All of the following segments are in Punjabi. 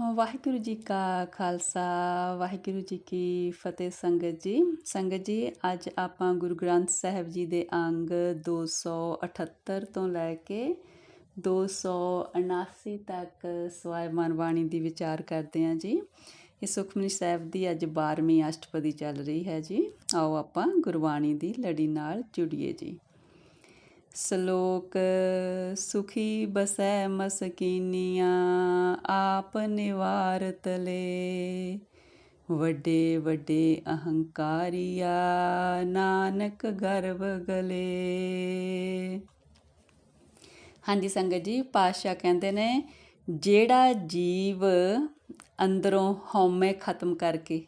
ਵਾਹਿਗੁਰੂ ਜੀ ਕਾ ਖਾਲਸਾ, ਵਾਹਿਗੁਰੂ ਜੀ ਕੀ ਫਤਿਹ ਸੰਗਤ ਜੀ। ਸੰਗਤ ਜੀ, ਅੱਜ ਆਪਾਂ ਗੁਰੂ ਗ੍ਰੰਥ ਸਾਹਿਬ ਜੀ ਦੇ ਅੰਗ 278 ਤੋਂ ਲੈ ਕੇ 279 ਤੱਕ ਸਵਾਇਮਾਨ ਬਾਣੀ ਦੀ ਵਿਚਾਰ ਕਰਦੇ ਹਾਂ ਜੀ। ਇਹ ਸੁਖਮਨੀ ਸਾਹਿਬ ਦੀ ਅੱਜ 12ਵੀਂ ਅਸ਼ਟਪਦੀ ਚੱਲ ਰਹੀ ਹੈ ਜੀ। ਆਓ ਆਪਾਂ ਗੁਰਬਾਣੀ ਦੀ ਲੜੀ ਨਾਲ ਜੁੜੀਏ ਜੀ। ਸ਼ਲੋਕ ਸੁਖੀ ਬਸੈ ਮਸਕੀਨੀਆਂ, ਆਪ ਨਿਵਾਰਤ ਲੈ। ਵੱਡੇ ਵੱਡੇ ਅਹੰਕਾਰੀਆ, ਨਾਨਕ ਗਰਭ ਗਲੇ। ਹਾਂਜੀ ਸੰਗਤ ਜੀ ਪਾਸ਼ਾ ਕਹਿੰਦੇ ਨੇ, ਜਿਹੜਾ ਜੀਵ ਅੰਦਰੋਂ ਹਉਮੈ ਖਤਮ ਕਰਕੇ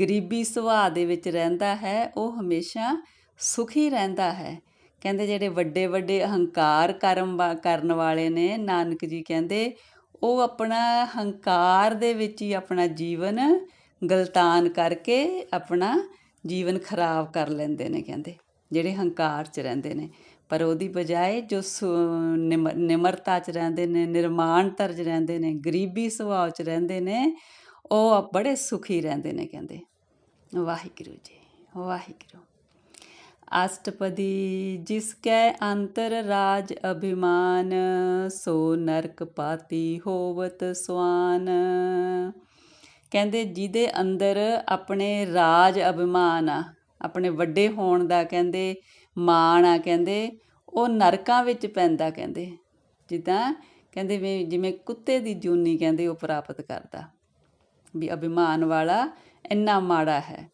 ਗਰੀਬੀ ਸੁਭਾਅ ਦੇ ਵਿੱਚ ਰਹਿੰਦਾ ਹੈ, ਉਹ ਹਮੇਸ਼ਾ ਸੁਖੀ ਰਹਿੰਦਾ ਹੈ। ਕਹਿੰਦੇ ਜਿਹੜੇ ਵੱਡੇ ਵੱਡੇ ਅਹੰਕਾਰ ਕਰਮ ਕਰਨ ਵਾਲੇ ਨੇ, ਨਾਨਕ ਜੀ ਕਹਿੰਦੇ, ਉਹ ਆਪਣਾ ਹੰਕਾਰ ਦੇ ਵਿੱਚ ਹੀ ਆਪਣਾ ਜੀਵਨ ਗਲਤਾਨ ਕਰਕੇ ਆਪਣਾ ਜੀਵਨ ਖਰਾਬ ਕਰ ਲੈਂਦੇ ਨੇ ਕਹਿੰਦੇ, ਜਿਹੜੇ ਹੰਕਾਰ 'ਚ ਰਹਿੰਦੇ ਨੇ। ਪਰ ਉਹਦੀ ਬਜਾਏ ਜੋ ਨਿਮਰਤਾ 'ਚ ਰਹਿੰਦੇ ਨੇ ਨਿਰਮਾਣਤਾ 'ਚ ਰਹਿੰਦੇ ਨੇ, ਗਰੀਬੀ ਸੁਭਾਅ 'ਚ ਰਹਿੰਦੇ ਨੇ, ਉਹ ਬੜੇ ਸੁਖੀ ਰਹਿੰਦੇ ਨੇ ਕਹਿੰਦੇ। ਵਾਹਿਗੁਰੂ ਜੀ, ਵਾਹਿਗੁਰੂ। ਅਸ਼ਟਪਦੀ, ਜਿਸ ਕੈ ਅੰਤਰ ਰਾਜ ਅਭਿਮਾਨ, ਸੋ ਨਰਕ ਪਾਤੀ ਹੋਵਤ ਸੁਆਨ ਕਹਿੰਦੇ, ਜਿਹਦੇ ਅੰਦਰ ਆਪਣੇ ਰਾਜ ਅਭਿਮਾਨ ਆ, ਆਪਣੇ ਵੱਡੇ ਹੋਣ ਦਾ ਕਹਿੰਦੇ ਮਾਣ ਆ, ਕਹਿੰਦੇ, ਉਹ ਨਰਕਾਂ ਵਿੱਚ ਪੈਂਦਾ, ਕਹਿੰਦੇ। ਜਿੱਦਾਂ ਕਹਿੰਦੇ ਜਿਵੇਂ ਕੁੱਤੇ ਦੀ ਜੂਨੀ ਕਹਿੰਦੇ ਉਹ ਪ੍ਰਾਪਤ ਕਰਦਾ, ਵੀ ਅਭਿਮਾਨ ਵਾਲਾ ਇੰਨਾ ਮਾੜਾ ਹੈ।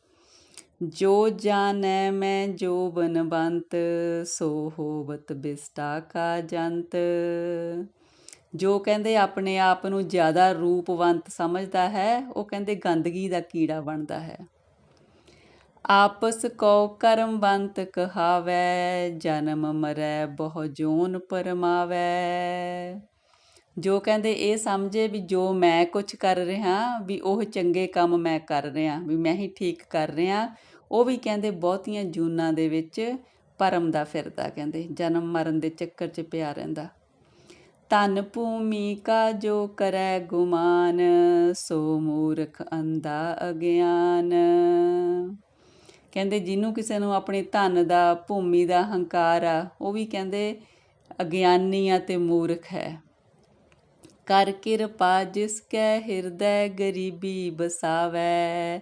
ਜੋ ਜਾਣੈ ਮੈਂ, ਜੋ ਬਨਵੰਤ, ਸੋ ਹੋਵਤ ਬਿਸਟਾ ਕਾ ਜੰਤ ਜੋ ਕਹਿੰਦੇ ਆਪਣੇ ਆਪ ਨੂੰ ਜ਼ਿਆਦਾ ਰੂਪਵੰਤ ਸਮਝਦਾ ਹੈ, ਉਹ ਕਹਿੰਦੇ ਗੰਦਗੀ ਦਾ ਕੀੜਾ ਬਣਦਾ ਹੈ। ਆਪਸ ਕੋ ਕਰਮਵੰਤ ਕਹਾਵੈ, ਜਨਮ ਮਰੈ ਬਹੁ ਜੋਨ ਪਰਮਾਵੈ। ਜੋ ਕਹਿੰਦੇ ਇਹ ਸਮਝੇ ਵੀ ਜੋ ਮੈਂ ਕੁਝ ਕਰ ਰਿਹਾ, ਵੀ ਉਹ ਚੰਗੇ ਕੰਮ ਮੈਂ ਕਰ ਰਿਹਾ, ਵੀ ਮੈਂ ਹੀ ਠੀਕ ਕਰ ਰਿਹਾ, ਉਹ ਵੀ ਕਹਿੰਦੇ ਬਹੁਤੀਆਂ ਜੂਨਾਂ ਦੇ ਵਿੱਚ ਪਰਮ ਦਾ ਫਿਰਦਾ ਕਹਿੰਦੇ, ਜਨਮ ਮਰਨ ਦੇ ਚੱਕਰ 'ਚ ਪਿਆ ਰਹਿੰਦਾ। ਤਨ ਭੂਮੀ ਕਾ ਜੋ ਕਰੈ ਗੁਮਾਨ, ਸੋ ਮੂਰਖ ਅੰਦਾ ਅਗਿਆਨ। ਕਹਿੰਦੇ ਜਿਹਨੂੰ ਕਿਸੇ ਨੂੰ ਆਪਣੇ ਧਨ ਦਾ, ਭੂਮੀ ਦਾ ਹੰਕਾਰ ਆ, ਉਹ ਵੀ ਕਹਿੰਦੇ ਅਗਿਆਨੀ ਆ ਤੇ ਮੂਰਖ ਹੈ। ਕਰ ਕਿਰਪਾ ਜਿਸ ਕੈ ਹਿਰਦੈ ਗਰੀਬੀ ਬਸਾਵੈ।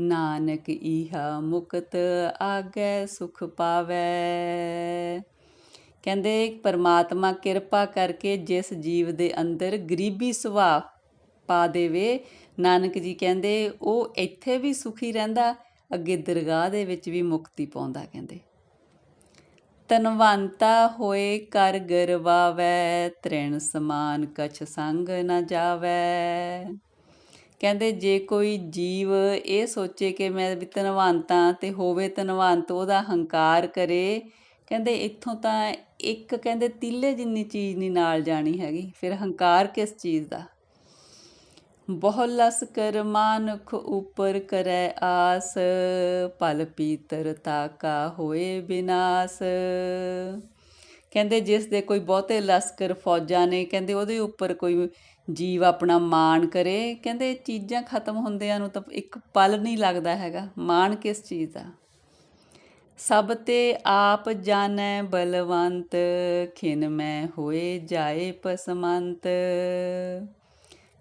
ਨਾਨਕ ਈਹਾ ਮੁਕਤ ਆਗੈ ਸੁਖ ਪਾਵੈ। ਕਹਿੰਦੇ, ਪਰਮਾਤਮਾ ਕਿਰਪਾ ਕਰਕੇ ਜਿਸ ਜੀਵ ਦੇ ਅੰਦਰ ਗਰੀਬੀ ਸੁਭਾਅ ਪਾ ਦੇਵੇ, ਨਾਨਕ ਜੀ ਕਹਿੰਦੇ, ਉਹ ਇੱਥੇ ਵੀ ਸੁਖੀ ਰਹਿੰਦਾ, ਅੱਗੇ ਦਰਗਾਹ ਦੇ ਵਿੱਚ ਵੀ ਮੁਕਤੀ ਪਾਉਂਦਾ, ਕਹਿੰਦੇ। ਤਨਵੰਤਾ ਹੋਏ ਕਰ ਗਰਵਾਵੈ, ਤ੍ਰਿਣ ਸਮਾਨ ਕਛ ਸੰਗ ਨਾ ਜਾਵੈ। ਕਹਿੰਦੇ, ਜੇ ਕੋਈ ਜੀਵ ਇਹ ਸੋਚੇ ਕਿ ਮੈਂ ਵੀ ਧਨਵੰਤਾਂ ਤੇ ਹੋਵੇ ਧਨਵੰਤ, ਉਹਦਾ ਹੰਕਾਰ ਕਰੇ, ਕਹਿੰਦੇ, ਇੱਥੋਂ ਤਾਂ ਇੱਕ, ਕਹਿੰਦੇ, ਤੀਲੇ ਜਿੰਨੀ ਚੀਜ਼ ਨਹੀਂ ਨਾਲ ਜਾਣੀ ਹੈਗੀ, ਫਿਰ ਹੰਕਾਰ ਕਿਸ ਚੀਜ਼ ਦਾ? ਬਹੁ ਲਸਕਰ ਕਰ ਮਾਨੁਖ ਉਪਰ ਕਰੈ ਆਸ ਪਲ ਪੀਤਰ ਤਾਕਾ ਹੋਏ ਬਿਨਾਸ। ਕਹਿੰਦੇ ਜਿਸ ਦੇ ਕੋਈ ਬਹੁਤੇ ਲਸਕਰ ਫੌਜਾਂ ਨੇ, ਕਹਿੰਦੇ ਉਹਦੇ ਉੱਪਰ ਕੋਈ ਜੀਵ ਆਪਣਾ ਮਾਣ ਕਰੇ। ਕਹਿੰਦੇ ਚੀਜ਼ਾਂ ਖਤਮ ਹੁੰਦਿਆਂ ਨੂੰ ਤਾਂ ਇੱਕ ਪਲ ਨਹੀਂ ਲੱਗਦਾ ਹੈਗਾ। ਮਾਣ ਕਿਸ ਚੀਜ਼ ਦਾ? ਸਭ ਤੇ ਆਪ ਜਾਣੈ ਬਲਵੰਤ, ਖਿਨ ਮੈਂ ਹੋਏ ਜਾਏ ਪਸਮੰਤ।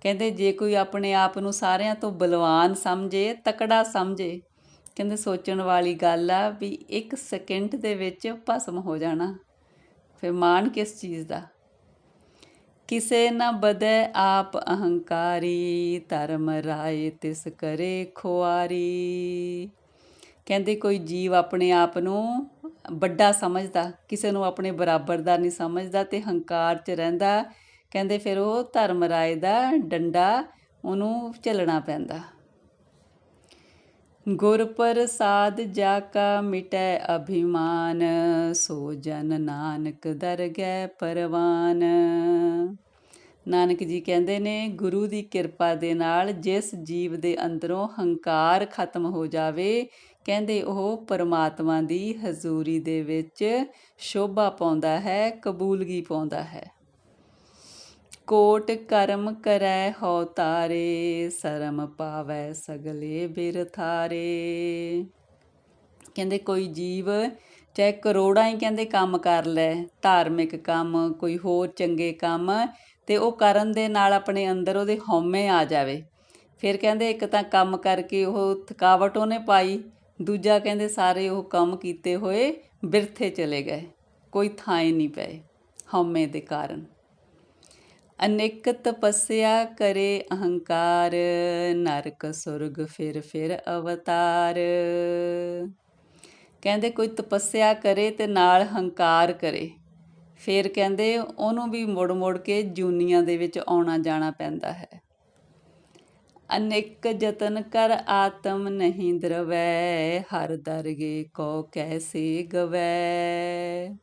ਕਹਿੰਦੇ ਜੇ ਕੋਈ ਆਪਣੇ ਆਪ ਨੂੰ ਸਾਰਿਆਂ ਤੋਂ ਬਲਵਾਨ ਸਮਝੇ, ਤਕੜਾ ਸਮਝੇ, ਕਹਿੰਦੇ ਸੋਚਣ ਵਾਲੀ ਗੱਲ ਆ ਵੀ ਇੱਕ ਸਕਿੰਟ ਦੇ ਵਿੱਚ ਭਸਮ ਹੋ ਜਾਣਾ। ਫਿਰ ਮਾਣ ਕਿਸ ਚੀਜ਼ ਦਾ? ਕਿਸੇ ਨਾ ਬਦੈ ਆਪ ਅਹੰਕਾਰੀ, ਧਰਮ ਰਾਏ ਤਿਸ ਕਰੇ ਖੁਆਰੀ। ਕਹਿੰਦੇ ਕੋਈ ਜੀਵ ਆਪਣੇ ਆਪ ਨੂੰ ਵੱਡਾ ਸਮਝਦਾ, ਕਿਸੇ ਨੂੰ ਆਪਣੇ ਬਰਾਬਰ ਦਾ ਨਹੀਂ ਸਮਝਦਾ ਤੇ ਹੰਕਾਰ 'ਚ ਰਹਿੰਦਾ ਕਹਿੰਦੇ ਫਿਰ ਉਹ ਧਰਮ ਰਾਏ ਦਾ ਡੰਡਾ ਉਹਨੂੰ ਝੱਲਣਾ ਪੈਂਦਾ। ਗੁਰ ਪ੍ਰਸਾਦ ਜਾ ਕਾ ਮਿਟੈ ਅਭਿਮਾਨ, ਸੋ ਜਨ ਨਾਨਕ ਦਰਗਹਿ ਪਰਵਾਨ। ਨਾਨਕ ਜੀ ਕਹਿੰਦੇ ਨੇ, ਗੁਰੂ ਦੀ ਕਿਰਪਾ ਦੇ ਨਾਲ ਜਿਸ ਜੀਵ ਦੇ ਅੰਦਰੋਂ ਹੰਕਾਰ ਖਤਮ ਹੋ ਜਾਵੇ, ਕਹਿੰਦੇ ਉਹ ਪਰਮਾਤਮਾ ਦੀ ਹਜ਼ੂਰੀ ਦੇ ਵਿੱਚ ਸ਼ੋਭਾ ਪਾਉਂਦਾ ਹੈ, ਕਬੂਲਗੀ ਪਾਉਂਦਾ ਹੈ। ਕੋਟ ਕਰਮ ਕਰੈ ਹਉ ਤਾਰੇ, ਸਰਮ ਪਾਵੈ ਸਗਲੇ ਬਿਰ ਥਾਰੇ। ਕਹਿੰਦੇ ਕੋਈ ਜੀਵ ਚਾਹੇ ਕਰੋੜਾਂ ਹੀ ਕਹਿੰਦੇ ਕੰਮ ਕਰ ਲੈ, ਧਾਰਮਿਕ ਕੰਮ, ਕੋਈ ਹੋਰ ਚੰਗੇ ਕੰਮ, ਤੇ ਉਹ ਕਰਨ ਦੇ ਨਾਲ ਆਪਣੇ ਅੰਦਰ ਉਹਦੇ ਹਉਮੈ ਆ ਜਾਵੇ। ਫਿਰ ਕਹਿੰਦੇ ਇੱਕ ਤਾਂ ਕੰਮ ਕਰਕੇ ਉਹ ਥਕਾਵਟ ਉਹਨੇ ਪਾਈ, ਦੂਜਾ ਕਹਿੰਦੇ ਸਾਰੇ ਉਹ ਕੰਮ ਕੀਤੇ ਹੋਏ ਬਿਰਥੇ ਚਲੇ ਗਏ, ਕੋਈ ਥਾਂ ਹੀ ਨਹੀਂ ਪਏ ਹਉਮੈ ਦੇ ਕਾਰਨ। ਅਨੇਕ ਤਪੱਸਿਆ ਕਰੇ ਅਹੰਕਾਰ, ਨਰਕ ਸੁਰਗ ਫਿਰ ਫਿਰ ਅਵਤਾਰ। ਕਹਿੰਦੇ ਕੋਈ ਤਪੱਸਿਆ ਕਰੇ ਤੇ ਨਾਲ ਹੰਕਾਰ ਕਰੇ। ਫਿਰ ਕਹਿੰਦੇ ਉਹਨੂੰ ਵੀ ਮੁੜ ਮੁੜ ਕੇ ਜੂਨੀਆਂ ਦੇ ਵਿੱਚ ਆਉਣਾ ਜਾਣਾ ਪੈਂਦਾ ਹੈ। ਅਨੇਕ ਯਤਨ ਕਰ ਆਤਮ ਨਹੀਂ ਦਰਵੈ, ਹਰ ਦਰਗੇ ਕੋ ਕੈਸੇ ਗਵੈ।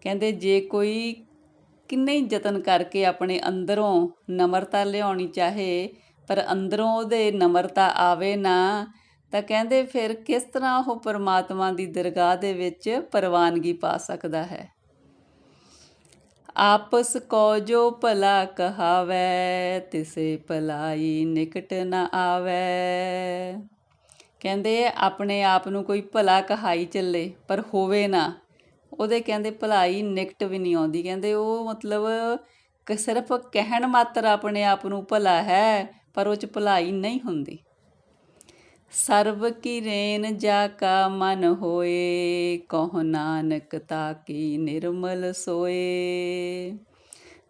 ਕਹਿੰਦੇ ਜੇ ਕੋਈ ਕਿੰਨੇ ਹੀ ਯਤਨ ਕਰਕੇ ਆਪਣੇ ਅੰਦਰੋਂ ਨਮਰਤਾ ਲਿਆਉਣੀ ਚਾਹੇ, ਪਰ ਅੰਦਰੋਂ ਉਹਦੇ ਨਮਰਤਾ ਆਵੇ ਨਾ, ਤਾਂ ਕਹਿੰਦੇ ਫਿਰ ਕਿਸ ਤਰ੍ਹਾਂ ਉਹ ਪਰਮਾਤਮਾ ਦੀ ਦਰਗਾਹ ਦੇ ਵਿੱਚ ਪਰਵਾਨਗੀ ਪਾ ਸਕਦਾ ਹੈ? ਆਪਸ ਕੋ ਜੋ ਭਲਾ ਕਹਾਵੈ, ਤਿਸੇ ਭਲਾਈ ਨਿਕਟ ਨਾ ਆਵੈ। ਕਹਿੰਦੇ ਆਪਣੇ ਆਪ ਨੂੰ ਕੋਈ ਭਲਾ ਕਹਾਈ ਚੱਲੇ, ਪਰ ਹੋਵੇ ਨਾ ਉਹਦੇ ਕਹਿੰਦੇ ਭਲਾਈ ਨਿਕਟ ਵੀ ਨਹੀਂ ਆਉਂਦੀ। ਕਹਿੰਦੇ ਉਹ ਮਤਲਬ ਕਿ ਸਿਰਫ ਕਹਿਣ ਮਾਤਰ ਆਪਣੇ ਆਪ ਨੂੰ ਭਲਾ ਹੈ, ਪਰ ਉਹ ਚ ਭਲਾਈ ਨਹੀਂ ਹੁੰਦੀ। ਸਰਬ ਕੀ ਰੇਨ ਜਾ ਕਾ ਮਨ ਹੋਏ, ਕਹੁ ਨਾਨਕ ਤਾ ਕੀ ਨਿਰਮਲ ਸੋਏ।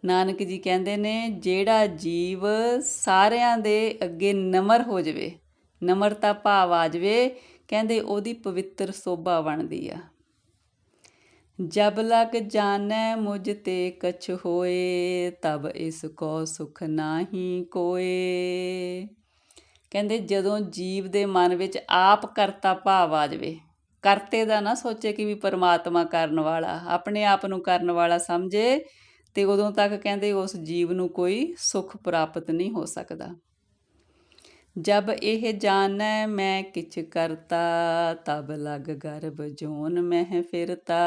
ਨਾਨਕ ਜੀ ਕਹਿੰਦੇ ਨੇ, ਜਿਹੜਾ ਜੀਵ ਸਾਰਿਆਂ ਦੇ ਅੱਗੇ ਨਮਰ ਹੋ ਜਾਵੇ, ਨਮਰਤਾ ਭਾਵ ਆ ਜਾਵੇ, ਕਹਿੰਦੇ ਉਹਦੀ ਪਵਿੱਤਰ ਸੋਭਾ ਬਣਦੀ ਆ। ਜਬ ਲਗ ਜਾਣੈ ਮੁਝ ਤੇ ਕਛ ਹੋਏ, ਤਬ ਇਸ ਕੋ ਸੁਖ ਨਾਹੀ ਕੋਏ। ਕਹਿੰਦੇ ਜਦੋਂ ਜੀਵ ਦੇ ਮਨ ਵਿੱਚ ਆਪ ਕਰਤਾ ਭਾਵ ਆ ਜਾਵੇ, ਕਰਤੇ ਦਾ ਨਾ ਸੋਚੇ ਕਿ ਵੀ ਪਰਮਾਤਮਾ ਕਰਨ ਵਾਲਾ, ਆਪਣੇ ਆਪ ਨੂੰ ਕਰਨ ਵਾਲਾ ਸਮਝੇ, ਤੇ ਉਦੋਂ ਤੱਕ ਕਹਿੰਦੇ ਉਸ ਜੀਵ ਨੂੰ ਕੋਈ ਸੁਖ ਪ੍ਰਾਪਤ ਨਹੀਂ ਹੋ ਸਕਦਾ। ਜਬ ਇਹ ਜਾਣੈ ਮੈਂ ਕਿਛ ਕਰਤਾ, ਤਬ ਲਗ ਗਰਭ ਜੋਨ ਮਹਿ ਫਿਰਤਾ।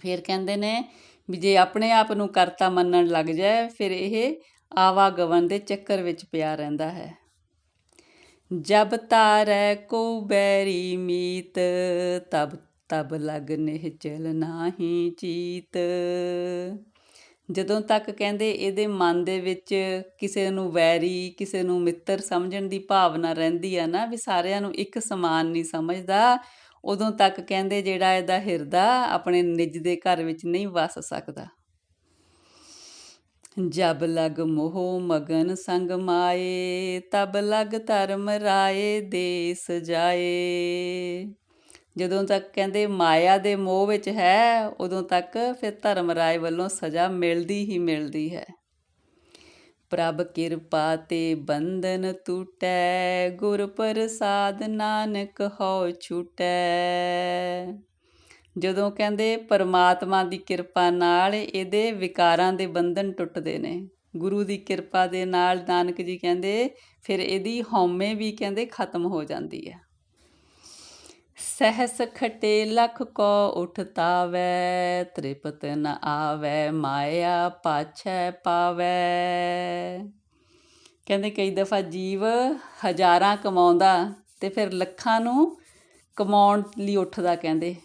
ਫਿਰ ਕਹਿੰਦੇ ਨੇ ਵੀ ਜੇ ਆਪਣੇ ਆਪ ਨੂੰ ਕਰਤਾ ਮੰਨਣ ਲੱਗ ਜਾਏ, ਫਿਰ ਇਹ ਆਵਾਗਵਨ ਦੇ ਚੱਕਰ ਵਿੱਚ ਪਿਆ ਰਹਿੰਦਾ ਹੈ। ਜਬ ਤਾਰੈ ਕੋ ਬੈਰੀ ਮੀਤ, ਤਬ ਤਬ ਲਗ ਨਿਹਚਲ ਨਾਹੀ ਚੀਤ। ਜਦੋਂ ਤੱਕ ਕਹਿੰਦੇ ਇਹਦੇ ਮਨ ਦੇ ਵਿੱਚ ਕਿਸੇ ਨੂੰ ਵੈਰੀ, ਕਿਸੇ ਨੂੰ ਮਿੱਤਰ ਸਮਝਣ ਦੀ ਭਾਵਨਾ ਰਹਿੰਦੀ ਆ ਨਾ ਵੀ ਸਾਰਿਆਂ ਨੂੰ ਇੱਕ ਸਮਾਨ ਨਹੀਂ ਸਮਝਦਾ, ਉਦੋਂ ਤੱਕ ਕਹਿੰਦੇ ਜਿਹੜਾ ਇਹਦਾ ਹਿਰਦਾ ਆਪਣੇ ਨਿੱਜ ਦੇ ਘਰ ਵਿੱਚ ਨਹੀਂ ਵਸ ਸਕਦਾ। ਜਬ ਲਗ ਮੋਹ ਮਗਨ ਸੰਗ ਮਾਏ, ਤਬ ਲਗ ਧਰਮ ਰਾਏ ਦੇ ਸਜਾਏ ਜਦੋਂ ਤੱਕ ਕਹਿੰਦੇ ਮਾਇਆ ਦੇ ਮੋਹ ਵਿੱਚ ਹੈ, ਉਦੋਂ ਤੱਕ ਫਿਰ ਧਰਮ ਰਾਏ ਵੱਲੋਂ ਸਜ਼ਾ ਮਿਲਦੀ ਹੀ ਮਿਲਦੀ ਹੈ। ਪ੍ਰਭ ਕਿਰਪਾ ਤੇ ਬੰਧਨ ਟੂਟੈ, ਗੁਰ ਪ੍ਰਸਾਦ ਨਾਨਕ ਹਉ ਛੂਟੈ। ਜਦੋਂ ਕਹਿੰਦੇ ਪਰਮਾਤਮਾ ਦੀ ਕਿਰਪਾ ਨਾਲ ਇਹਦੇ ਵਿਕਾਰਾਂ ਦੇ ਬੰਧਨ ਟੁੱਟਦੇ ਨੇ, ਗੁਰੂ ਦੀ ਕਿਰਪਾ ਦੇ ਨਾਲ ਨਾਨਕ ਜੀ ਕਹਿੰਦੇ ਫਿਰ ਇਹਦੀ ਹਉਮੈ ਵੀ ਕਹਿੰਦੇ ਖਤਮ ਹੋ ਜਾਂਦੀ ਹੈ। ਸਹਸ ਖਟੇ ਲਖ ਕੋ ਉਠਤਾਵੈ ਤ੍ਰਿਪਤ ਨ ਆਵੈ, ਮਾਇਆ ਪਾਛੈ ਪਾਵੈ। ਕਹਿੰਦੇ ਕਈ ਦਫਾ ਜੀਵ ਹਜ਼ਾਰਾਂ ਕਮਾਉਂਦਾ ਤੇ ਫਿਰ ਲੱਖਾਂ ਨੂੰ ਕਮਾਉਣ ਲਈ ਉੱਠਦਾ ਕਹਿੰਦੇ।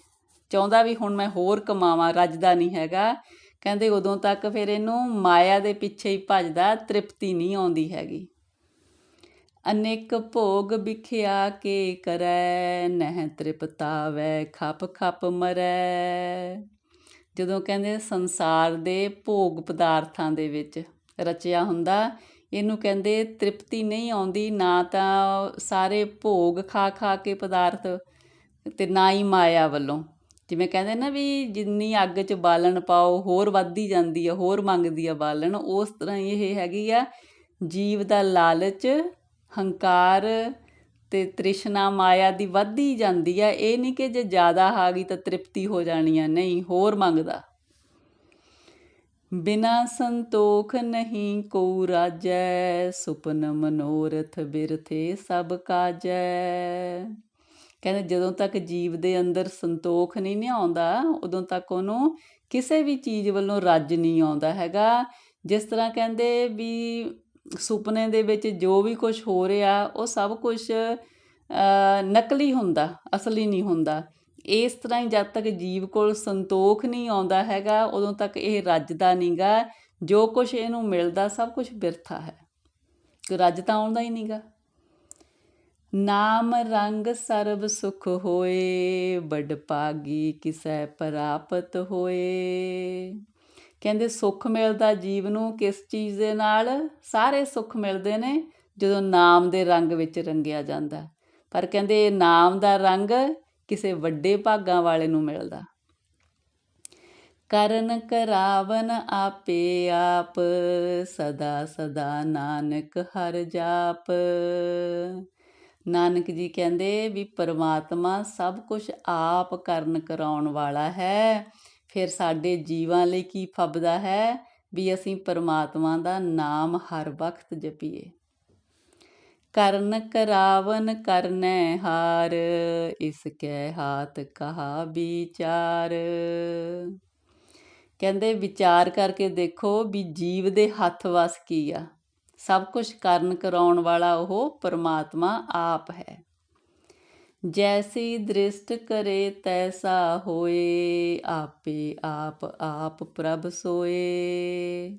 ਚਾਹੁੰਦਾ ਵੀ ਹੁਣ ਮੈਂ ਹੋਰ ਕਮਾਵਾਂ, ਰੱਜਦਾ ਨਹੀਂ ਹੈਗਾ। ਕਹਿੰਦੇ ਉਦੋਂ ਤੱਕ ਫਿਰ ਇਹਨੂੰ ਮਾਇਆ ਦੇ ਪਿੱਛੇ ਹੀ ਭੱਜਦਾ, ਤ੍ਰਿਪਤੀ ਨਹੀਂ ਆਉਂਦੀ ਹੈਗੀ। ਅਨੇਕ ਭੋਗ ਵਿਖਿਆ ਕੇ ਕਰੈ, ਨਹਿ ਤ੍ਰਿਪਤਾਵੈ, ਖਪ ਖਪ ਮਰੈ। ਜਦੋਂ ਕਹਿੰਦੇ ਸੰਸਾਰ ਦੇ ਭੋਗ ਪਦਾਰਥਾਂ ਦੇ ਵਿੱਚ ਰਚਿਆ ਹੁੰਦਾ, ਇਹਨੂੰ ਕਹਿੰਦੇ ਤ੍ਰਿਪਤੀ ਨਹੀਂ ਆਉਂਦੀ, ਨਾ ਤਾਂ ਸਾਰੇ ਭੋਗ ਖਾ ਖਾ ਕੇ ਪਦਾਰਥ ਤੇ ਨਾ ਹੀ ਮਾਇਆ ਵੱਲੋਂ। ਜਿਵੇਂ ਕਹਿੰਦੇ ਨਾ ਵੀ ਜਿੰਨੀ ਅੱਗ 'ਚ ਬਾਲਣ ਪਾਓ, ਹੋਰ ਵੱਧਦੀ ਜਾਂਦੀ ਆ, ਹੋਰ ਮੰਗਦੀ ਆ ਬਾਲਣ, ਉਸ ਤਰ੍ਹਾਂ ਇਹ ਹੈਗੀ ਆ ਜੀਵ ਦਾ ਲਾਲਚ ਹੰਕਾਰ ਤੇ ਤ੍ਰਿਸ਼ਨਾ ਮਾਇਆ ਦੀ ਵੱਧਦੀ ਜਾਂਦੀ ਆ। ਇਹ ਨਹੀਂ ਕਿ ਜੇ ਜ਼ਿਆਦਾ ਆ ਗਈ ਤਾਂ ਤ੍ਰਿਪਤੀ ਹੋ ਜਾਣੀ ਆ। ਨਹੀਂ, ਹੋਰ ਮੰਗਦਾ। ਬਿਨਾ ਸੰਤੋਖ ਨਹੀਂ ਕੋ ਰਾਜੈ, ਸੁਪਨ ਮਨੋਰਥ ਬਿਰਥੇ ਸਭ ਕਾਜੈ। ਕਹਿੰਦੇ ਜਦੋਂ ਤੱਕ ਜੀਵ ਦੇ ਅੰਦਰ ਸੰਤੋਖ ਨਹੀਂ ਨੇ ਆਉਂਦਾ, ਉਦੋਂ ਤੱਕ ਉਹਨੂੰ ਕਿਸੇ ਵੀ ਚੀਜ਼ ਵੱਲੋਂ ਰੱਜ ਨਹੀਂ ਆਉਂਦਾ ਹੈਗਾ। ਜਿਸ ਤਰ੍ਹਾਂ ਕਹਿੰਦੇ ਵੀ ਸੁਪਨੇ ਦੇ ਵਿੱਚ ਜੋ ਵੀ ਕੁਝ ਹੋ ਰਿਹਾ, ਉਹ ਸਭ ਕੁਝ ਨਕਲੀ ਹੁੰਦਾ, ਅਸਲੀ ਨਹੀਂ ਹੁੰਦਾ। ਇਸ ਤਰ੍ਹਾਂ ਹੀ ਜਦ ਤੱਕ ਜੀਵ ਕੋਲ ਸੰਤੋਖ ਨਹੀਂ ਆਉਂਦਾ ਹੈਗਾ, ਉਦੋਂ ਤੱਕ ਇਹ ਰੱਜਦਾ ਨਹੀਂਗਾ। ਜੋ ਕੁਝ ਇਹਨੂੰ ਮਿਲਦਾ, ਸਭ ਕੁਝ ਬਿਰਥਾ ਹੈ। ਕਿ ਰੱਜ ਤਾਂ ਆਉਂਦਾ ਹੀ ਨਹੀਂਗਾ। ਨਾਮ ਰੰਗ ਸਰਬ ਸੁਖ ਹੋਏ ਬੜ ਪਾਗੀ ਕਿਸੈ ਪ੍ਰਾਪਤ ਹੋਏ। ਕਹਿੰਦੇ ਸੁੱਖ ਮਿਲਦਾ ਜੀਵ ਨੂੰ ਕਿਸ ਚੀਜ਼ ਦੇ ਨਾਲ? ਸਾਰੇ ਸੁੱਖ ਮਿਲਦੇ ਨੇ ਜਦੋਂ ਨਾਮ ਦੇ ਰੰਗ ਵਿੱਚ ਰੰਗਿਆ ਜਾਂਦਾ। ਪਰ ਕਹਿੰਦੇ ਇਹ ਨਾਮ ਦਾ ਰੰਗ ਕਿਸੇ ਵੱਡੇ ਭਾਗਾਂ ਵਾਲੇ ਨੂੰ ਮਿਲਦਾ। ਕਰਨ ਕਰਾਵਨ ਆਪੇ ਆਪ, ਸਦਾ ਸਦਾ ਨਾਨਕ ਹਰ ਜਾਪ। ਨਾਨਕ ਜੀ ਕਹਿੰਦੇ ਵੀ ਪਰਮਾਤਮਾ ਸਭ ਕੁਝ ਆਪ ਕਰਨ ਕਰਾਉਣ ਵਾਲਾ ਹੈ। ਫਿਰ ਸਾਡੇ ਜੀਵਾਂ ਲਈ ਕੀ ਫੱਬਦਾ ਹੈ? ਵੀ ਅਸੀਂ ਪਰਮਾਤਮਾ ਦਾ ਨਾਮ ਹਰ ਵਕਤ ਜਪੀਏ। ਕਰਨ ਕਰਾਵਨ ਕਰਨੈ ਹਾਰ, ਇਸ ਕੈ ਹਾਤ ਕਹਾ ਵਿਚਾਰ। ਕਹਿੰਦੇ ਵਿਚਾਰ ਕਰਕੇ ਦੇਖੋ ਵੀ ਜੀਵ ਦੇ ਹੱਥ ਵਸ ਕੀ ਆ। ਸਭ ਕੁਝ ਕਰਨ ਕਰਾਉਣ ਵਾਲਾ ਉਹ ਪਰਮਾਤਮਾ ਆਪ ਹੈ। ਜੈਸੀ ਦ੍ਰਿਸ਼ਟ ਕਰੇ ਤੈਸਾ ਹੋਏ, ਆਪੇ ਆਪ ਆਪ ਪ੍ਰਭ ਸੋਏ।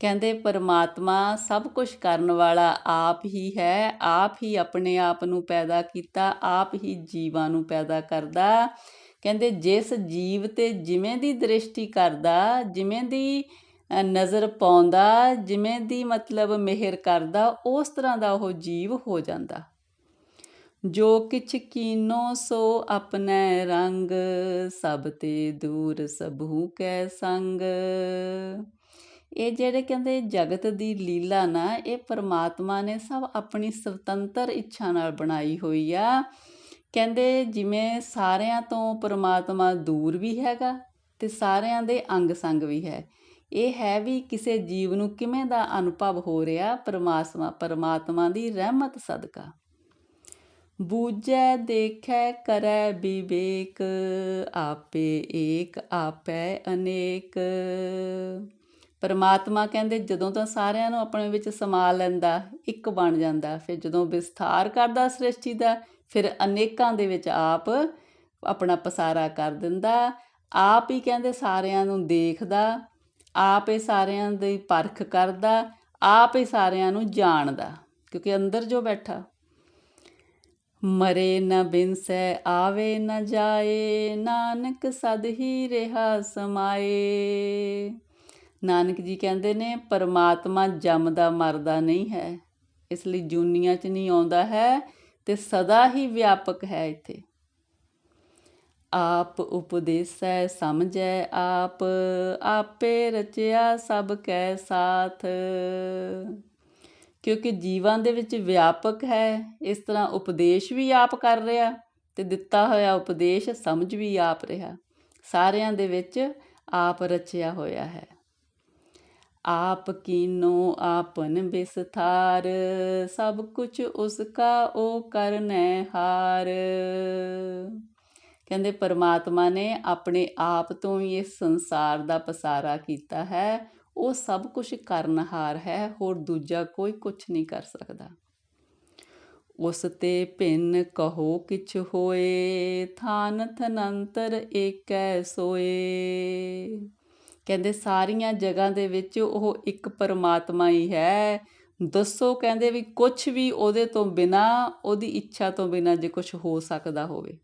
ਕਹਿੰਦੇ, ਪਰਮਾਤਮਾ ਸਭ ਕੁਝ ਕਰਨ ਵਾਲਾ ਆਪ ਹੀ ਹੈ, ਆਪ ਹੀ ਆਪਣੇ ਆਪ ਨੂੰ ਪੈਦਾ ਕੀਤਾ, ਆਪ ਹੀ ਜੀਵਾਂ ਨੂੰ ਪੈਦਾ ਕਰਦਾ। ਕਹਿੰਦੇ, ਜਿਸ ਜੀਵ ਤੇ ਜਿਵੇਂ ਦੀ ਦ੍ਰਿਸ਼ਟੀ ਕਰਦਾ, ਜਿਵੇਂ ਦੀ ਨਜ਼ਰ ਪਾਉਂਦਾ, ਜਿਵੇਂ ਦੀ ਮਤਲਬ ਮਿਹਰ ਕਰਦਾ, ਉਸ ਤਰ੍ਹਾਂ ਦਾ ਉਹ ਜੀਵ ਹੋ ਜਾਂਦਾ। ਜੋ ਕਿਛ ਕੀਨੋ ਸੋ ਆਪਣੇ ਰੰਗ, ਸਭ ਤੇ ਦੂਰ ਸਭੂ ਕੈ ਸੰਗ। ਇਹ ਜਿਹੜੇ ਕਹਿੰਦੇ ਜਗਤ ਦੀ ਲੀਲਾ ਨਾ, ਇਹ ਪਰਮਾਤਮਾ ਨੇ ਸਭ ਆਪਣੀ ਸੁਤੰਤਰ ਇੱਛਾ ਨਾਲ ਬਣਾਈ ਹੋਈ ਆ। ਕਹਿੰਦੇ ਜਿਵੇਂ ਸਾਰਿਆਂ ਤੋਂ ਪਰਮਾਤਮਾ ਦੂਰ ਵੀ ਹੈਗਾ ਤੇ ਸਾਰਿਆਂ ਦੇ ਅੰਗ ਸੰਗ ਵੀ ਹੈ। ਇਹ ਹੈ ਵੀ ਕਿਸੇ ਜੀਵ ਨੂੰ ਕਿਵੇਂ ਦਾ ਅਨੁਭਵ ਹੋ ਰਿਹਾ, ਪਰਮਾਤਮਾ ਪਰਮਾਤਮਾ ਦੀ ਰਹਿਮਤ ਸਦਕਾ। ਬੂਝੈ, ਦੇਖੈ, ਕਰੈ ਵਿਵੇਕ, ਆਪੇ ਏਕ, ਆਪੈ ਅਨੇਕ। ਪਰਮਾਤਮਾ ਕਹਿੰਦੇ, ਜਦੋਂ ਤਾਂ ਸਾਰਿਆਂ ਨੂੰ ਆਪਣੇ ਵਿੱਚ ਸਮਾ ਲੈਂਦਾ, ਇੱਕ ਬਣ ਜਾਂਦਾ, ਫਿਰ ਜਦੋਂ ਵਿਸਥਾਰ ਕਰਦਾ ਸ੍ਰਿਸ਼ਟੀ ਦਾ, ਫਿਰ ਅਨੇਕਾਂ ਦੇ ਵਿੱਚ ਆਪ ਆਪਣਾ ਪਸਾਰਾ ਕਰ ਦਿੰਦਾ। ਆਪ ਹੀ ਕਹਿੰਦੇ, ਸਾਰਿਆਂ ਨੂੰ ਦੇਖਦਾ, ਆਪ ਹੀ ਸਾਰਿਆਂ ਦੀ ਪਰਖ ਕਰਦਾ, ਆਪ ਹੀ ਸਾਰਿਆਂ ਨੂੰ ਜਾਣਦਾ, ਕਿਉਂਕਿ ਅੰਦਰ ਜੋ ਬੈਠਾ ਮਰੇ ਨ ਬਿਨਸੈ ਆਵੇ ਨ ਜਾਏ, ਨਾਨਕ ਸਦ ਹੀ ਰਹਾ ਸਮਾਏ। ਨਾਨਕ ਜੀ ਕਹਿੰਦੇ ਨੇ, ਪਰਮਾਤਮਾ ਜੰਮਦਾ ਮਰਦਾ ਨਹੀਂ ਹੈ। ਇਸ ਲਈ ਜੂਨੀਆਂ 'ਚ ਨਹੀਂ ਆਉਂਦਾ ਹੈ ਤੇ ਸਦਾ ਹੀ ਵਿਆਪਕ ਹੈ ਇੱਥੇ। ਆਪ ਉਪਦੇਸੈ, ਸਮਝੈ ਆਪ, ਆਪੇ ਰਚਿਆ ਸਭ ਕੈ ਸਾਥ। ਕਿਉਂਕਿ ਜੀਵਾਂ ਦੇ ਵਿੱਚ ਵਿਆਪਕ ਹੈ, ਇਸ ਤਰ੍ਹਾਂ ਉਪਦੇਸ਼ ਵੀ ਆਪ ਕਰ ਰਿਹਾ ਤੇ ਦਿੱਤਾ ਹੋਇਆ ਉਪਦੇਸ਼ ਸਮਝ ਵੀ ਆਪ ਰਿਹਾ। ਸਾਰਿਆਂ ਦੇ ਵਿੱਚ ਆਪ ਰਚਿਆ ਹੋਇਆ ਹੈ। ਆਪ ਕੀਨੋ ਆਪਨ ਵਿਸਥਾਰ ਸਭ ਕੁਝ ਉਸਕਾ ਉਹ ਕਰਨੈ ਹਾਰ। ਕਹਿੰਦੇ ਪਰਮਾਤਮਾ ਨੇ ਆਪਣੇ ਆਪ ਤੋਂ ਹੀ ਇਸ ਸੰਸਾਰ ਦਾ ਪਸਾਰਾ ਕੀਤਾ ਹੈ। ਉਹ ਸਭ ਕੁਝ ਕਰਨਹਾਰ ਹੈ, ਹੋਰ ਦੂਜਾ ਕੋਈ ਕੁਝ ਨਹੀਂ ਕਰ ਸਕਦਾ। ਉਸ ਤੇ ਭਿੰਨ ਕਹੋ, ਕਿਛ ਹੋਏ ਥਾਨ ਥਨੰਤਰ ਏਕੈ ਸੋਏ। ਕਹਿੰਦੇ ਸਾਰੀਆਂ ਜਗ੍ਹਾ ਦੇ ਵਿੱਚ ਉਹ ਇੱਕ ਪਰਮਾਤਮਾ ਹੀ ਹੈ। ਦੱਸੋ ਕਹਿੰਦੇ ਵੀ ਕੁਝ ਵੀ ਉਹਦੇ ਤੋਂ ਬਿਨਾ, ਉਹਦੀ ਇੱਛਾ ਤੋਂ ਬਿਨਾ ਜੇ ਕੁਝ ਹੋ ਸਕਦਾ ਹੋਵੇ।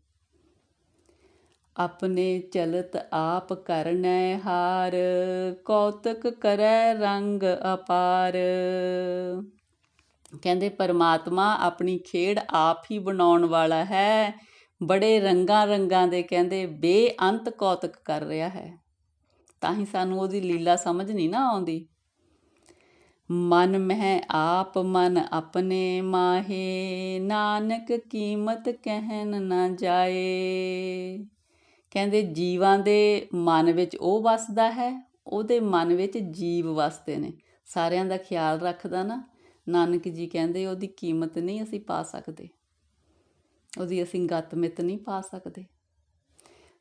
ਆਪਣੇ ਚਲਤ ਆਪ ਕਰਨੈ ਹਾਰ, ਕੌਤਕ ਕਰੈ ਰੰਗ ਅਪਾਰ। ਕਹਿੰਦੇ, ਪਰਮਾਤਮਾ ਆਪਣੀ ਖੇਡ ਆਪ ਹੀ ਬਣਾਉਣ ਵਾਲਾ ਹੈ। ਬੜੇ ਰੰਗਾਂ ਰੰਗਾਂ ਦੇ ਕਹਿੰਦੇ ਬੇਅੰਤ ਕੌਤਕ ਕਰ ਰਿਹਾ ਹੈ। ਤਾਂ ਹੀ ਸਾਨੂੰ ਉਹਦੀ ਲੀਲਾ ਸਮਝ ਨਹੀਂ ਨਾ ਆਉਂਦੀ। ਮਨ ਮਹਿ ਆਪ ਮਨ ਆਪਣੇ ਮਾਹੇ, ਨਾਨਕ ਕੀਮਤ ਕਹਿਣ ਨਾ ਜਾਏ। ਕਹਿੰਦੇ ਜੀਵਾਂ ਦੇ ਮਨ ਵਿੱਚ ਉਹ ਵਸਦਾ ਹੈ, ਉਹਦੇ ਮਨ ਵਿੱਚ ਜੀਵ ਵਸਦੇ ਨੇ। ਸਾਰਿਆਂ ਦਾ ਖਿਆਲ ਰੱਖਦਾ ਨਾ, ਨਾਨਕ ਜੀ ਕਹਿੰਦੇ ਉਹਦੀ ਕੀਮਤ ਨਹੀਂ ਅਸੀਂ ਪਾ ਸਕਦੇ। ਉਹਦੀ ਅਸੀਂ ਗਤ ਮਿਤ ਨਹੀਂ ਪਾ ਸਕਦੇ।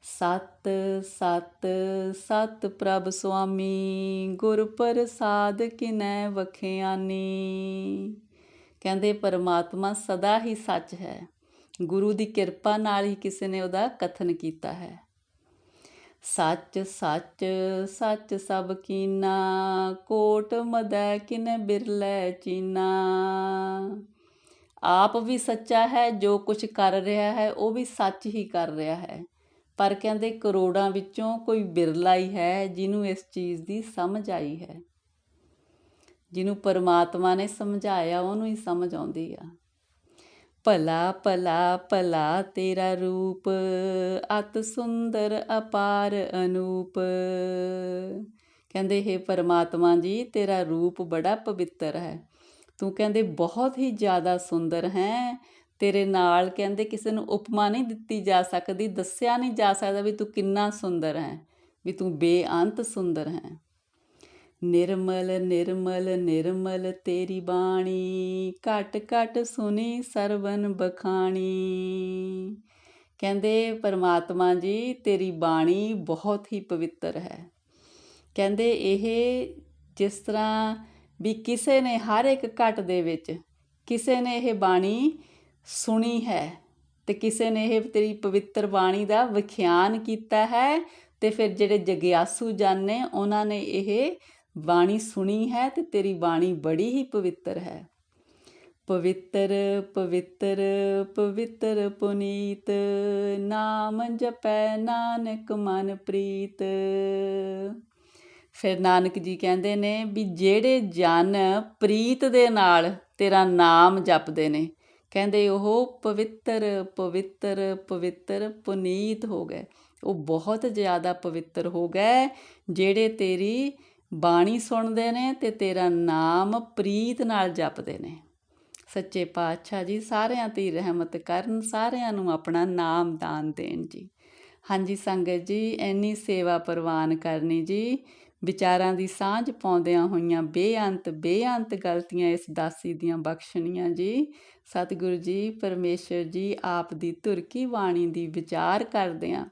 ਸਤ ਸਤ ਸਤ ਪ੍ਰਭ ਸੁਆਮੀ, ਗੁਰ ਪ੍ਰਸਾਦ ਕਿਨੈ ਵਖਿਆਨੀ। ਕਹਿੰਦੇ ਪਰਮਾਤਮਾ ਸਦਾ ਹੀ ਸੱਚ ਹੈ। ਗੁਰੂ ਦੀ ਕਿਰਪਾ ਨਾਲ ਹੀ ਕਿਸੇ ਨੇ ਉਹਦਾ ਕਥਨ ਕੀਤਾ ਹੈ। ਸੱਚ ਸੱਚ ਸੱਚ ਸਭ ਕੀਨਾ, ਕੋਟ ਮਦੈ ਕਿਨ ਬਿਰਲੇ ਚੀਨਾ। ਆਪ ਵੀ ਸੱਚਾ ਹੈ, ਜੋ ਕੁਝ ਕਰ ਰਿਹਾ ਹੈ, ਉਹ ਵੀ ਸੱਚ ਹੀ ਕਰ ਰਿਹਾ ਹੈ। ਪਰ ਕਹਿੰਦੇ ਕਰੋੜਾਂ ਵਿੱਚੋਂ ਕੋਈ ਬਿਰਲਾ ਹੀ ਹੈ, ਜਿਹਨੂੰ ਇਸ ਚੀਜ਼ ਦੀ ਸਮਝ ਆਈ ਹੈ। ਜਿਹਨੂੰ ਪਰਮਾਤਮਾ ਨੇ ਸਮਝਾਇਆ, ਉਹਨੂੰ ਹੀ ਸਮਝ ਆਉਂਦੀ ਆ। ਭਲਾ ਭਲਾ ਭਲਾ ਤੇਰਾ ਰੂਪ, ਅਤ ਸੁੰਦਰ, ਅਪਾਰ ਅਨੂਪ। ਕਹਿੰਦੇ, ਹੈ ਪਰਮਾਤਮਾ ਜੀ, ਤੇਰਾ ਰੂਪ ਬੜਾ ਪਵਿੱਤਰ ਹੈ। ਤੂੰ ਕਹਿੰਦੇ, ਬਹੁਤ ਹੀ ਜ਼ਿਆਦਾ ਸੁੰਦਰ ਹੈ। ਤੇਰੇ ਨਾਲ ਕਹਿੰਦੇ, ਕਿਸੇ ਨੂੰ ਉਪਮਾ ਨਹੀਂ ਦਿੱਤੀ ਜਾ ਸਕਦੀ, ਦੱਸਿਆ ਨਹੀਂ ਜਾ ਸਕਦਾ ਵੀ ਤੂੰ ਕਿੰਨਾ ਸੁੰਦਰ ਹੈ, ਵੀ ਤੂੰ ਬੇਅੰਤ ਸੁੰਦਰ ਹੈ। ਨਿਰਮਲ ਨਿਰਮਲ ਨਿਰਮਲ ਤੇਰੀ ਬਾਣੀ। ਘਟ ਘਟ ਸੁਣੀ ਸਰਵਨ ਬਖਾਣੀ। ਕਹਿੰਦੇ ਪਰਮਾਤਮਾ ਜੀ, ਤੇਰੀ ਬਾਣੀ ਬਹੁਤ ਹੀ ਪਵਿੱਤਰ ਹੈ। ਕਹਿੰਦੇ ਇਹ ਜਿਸ ਤਰ੍ਹਾਂ ਵੀ ਕਿਸੇ ਨੇ ਹਰ ਇੱਕ ਘਟ ਦੇ ਵਿੱਚ ਕਿਸੇ ਨੇ ਇਹ ਬਾਣੀ ਸੁਣੀ ਹੈ ਤੇ ਕਿਸੇ ਨੇ ਇਹ ਤੇਰੀ ਪਵਿੱਤਰ ਬਾਣੀ ਦਾ ਵਿਖਿਆਨ ਕੀਤਾ ਹੈ ਤੇ ਫਿਰ ਜਿਹੜੇ ਜਗਿਆਸੂ ਜਾਣੇ, ਉਹਨਾਂ ਨੇ ਇਹ ਬਾਣੀ ਸੁਣੀ ਹੈ ਤੇ ਤੇਰੀ ਬਾਣੀ ਬੜੀ ਹੀ ਪਵਿੱਤਰ ਹੈ। ਪਵਿੱਤਰ ਪਵਿੱਤਰ ਪਵਿੱਤਰ ਪੁਨੀਤ, ਨਾਮ ਜਪੈ ਨਾਨਕ ਮਨ ਪ੍ਰੀਤ। ਫਿਰ ਨਾਨਕ ਜੀ ਕਹਿੰਦੇ ਨੇ ਵੀ ਜਿਹੜੇ ਜਨ ਪ੍ਰੀਤ ਦੇ ਨਾਲ ਤੇਰਾ ਨਾਮ ਜਪਦੇ ਨੇ, ਕਹਿੰਦੇ ਉਹ ਪਵਿੱਤਰ ਪਵਿੱਤਰ ਪਵਿੱਤਰ ਪੁਨੀਤ ਹੋ ਗਏ। ਉਹ ਬਹੁਤ ਜ਼ਿਆਦਾ ਪਵਿੱਤਰ ਹੋ ਗਏ, ਜਿਹੜੇ ਤੇਰੀ ਬਾਣੀ ਸੁਣਦੇ ਨੇ ਤੇ ਤੇਰਾ ਨਾਮ ਪ੍ਰੀਤ ਨਾਲ ਜਪਦੇ ਨੇ। ਸੱਚੇ ਪਾਤਸ਼ਾਹ ਜੀ, ਸਾਰਿਆਂ ਤੇ ਰਹਿਮਤ ਕਰਨ, ਸਾਰਿਆਂ ਨੂੰ ਆਪਣਾ ਨਾਮ ਦਾਨ ਦੇਣ ਜੀ। ਹਾਂਜੀ ਸੰਗਤ ਜੀ ਐਨੀ ਸੇਵਾ ਪ੍ਰਵਾਨ ਕਰਨੀ ਜੀ, ਵਿਚਾਰਾਂ ਦੀ ਸਾਂਝ ਪਾਉਂਦਿਆਂ ਹੋਈਆਂ ਬੇਅੰਤ ਬੇਅੰਤ ਗਲਤੀਆਂ ਇਸ ਦਾਸੀ ਦੀਆਂ ਬਖਸ਼ਣੀਆਂ ਜੀ। ਸਤਿਗੁਰੂ ਜੀ, ਪਰਮੇਸ਼ਰ ਜੀ, ਆਪ ਦੀ ਧੁਰ ਕੀ ਬਾਣੀ ਦੀ ਵਿਚਾਰ ਕਰਦਿਆਂ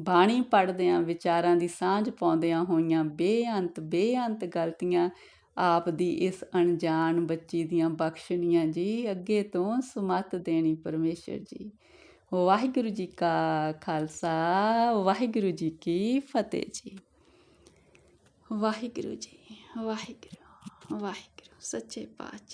ਬਾਣੀ ਪੜ੍ਹਦਿਆਂ, ਵਿਚਾਰਾਂ ਦੀ ਸਾਂਝ ਪਾਉਂਦਿਆਂ ਹੋਈਆਂ ਬੇਅੰਤ ਬੇਅੰਤ ਗਲਤੀਆਂ ਆਪ ਦੀ ਇਸ ਅਣਜਾਣ ਬੱਚੀ ਦੀਆਂ ਬਖਸ਼ਣੀਆਂ ਜੀ ਅੱਗੇ ਤੋਂ ਸੁਮਤ ਦੇਣੀ ਪਰਮੇਸ਼ਰ ਜੀ। ਵਾਹਿਗੁਰੂ ਜੀ ਕਾ ਖਾਲਸਾ, ਵਾਹਿਗੁਰੂ ਜੀ ਕੀ ਫਤਿਹ ਜੀ। ਵਾਹਿਗੁਰੂ ਜੀ, ਵਾਹਿਗੁਰੂ ਵਾਹਿਗੁਰੂ, ਸੱਚੇ ਪਾਤਸ਼ਾਹ।